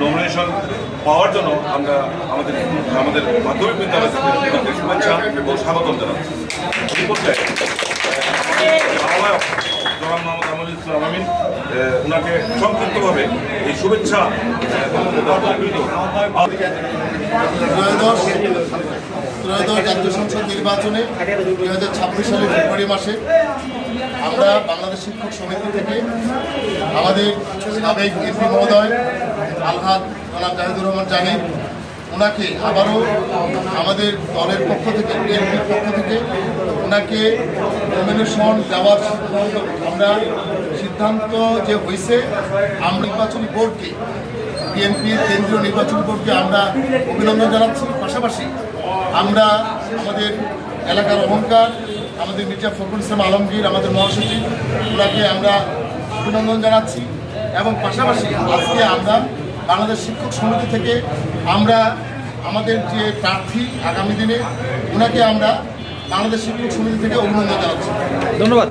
Nomination পাওয়ার জন্য আমরা আমাদের আমাদের মাধ্যমিক বিদ্যালয় শুভেচ্ছা এবং স্বাগতম জানাচ্ছি। আহ্বায়ক জনাব এই শুভেচ্ছা নির্বাচনে দুই হাজার ছাব্বিশ সালের ফেব্রুয়ারি মাসে আমরা বাংলাদেশ শিক্ষক সমিতি থেকে আমাদের সাবেক এমপি মহোদয় আলহাদ জনাব জাহিদুর রহমান জাহিদ ওনাকে আবারও আমাদের দলের পক্ষ থেকে বিএনপির পক্ষ থেকে ওনাকে নমিনেশন দেওয়ার আমরা সিদ্ধান্ত যে হয়েছে আমরা নির্বাচনী বোর্ডকে, বিএনপির কেন্দ্রীয় নির্বাচন বোর্ডকে আমরা অভিনন্দন জানাচ্ছি। পাশাপাশি আমরা আমাদের এলাকার অহংকার, আমাদের মির্জা ফখরুল ইসলাম আলমগীর, আমাদের মহাসচিব ওনাকে আমরা অভিনন্দন জানাচ্ছি এবং পাশাপাশি আজকে আমরা বাংলাদেশ শিক্ষক সমিতি থেকে আমরা আমাদের যে প্রার্থী আগামী দিনে ওনাকে আমরা বাংলাদেশ শিক্ষক সমিতি থেকে অভিনন্দন জানাচ্ছি। ধন্যবাদ।